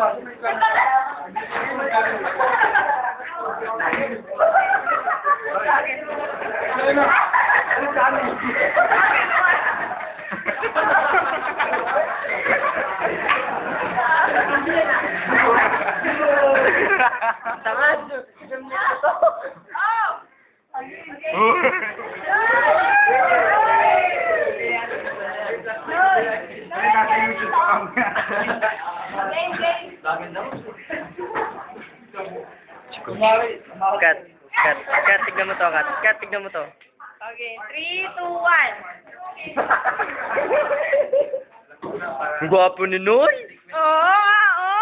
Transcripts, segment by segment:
Tá mais Kat, kat, kat, tignan mo to, kat. Kat, tignan mo to. Okay, three, two, one. Ang gwapo ni Noy. Oo, oo.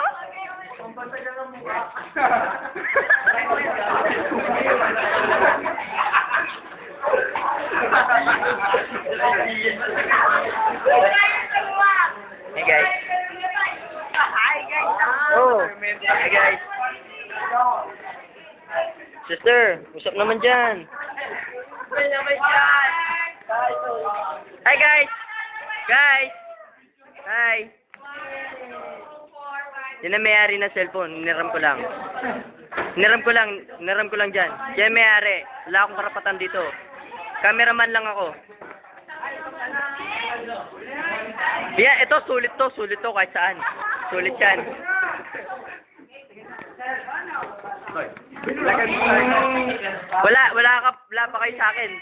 Hey guys. Hi, guys. Oh, hey guys. Sister, usap naman dyan. Hi guys. Guys. Hi. Yan ang may-ari ng cellphone. Niram ko lang. Niram ko lang. Niram ko lang dyan. Yan may-ari. Wala akong karapatan dito. Cameraman lang ako. Yeah, ito sulit to, sulit to kahit saan. Sulit yan. Wala, wala ka, wala pa kayo sa akin.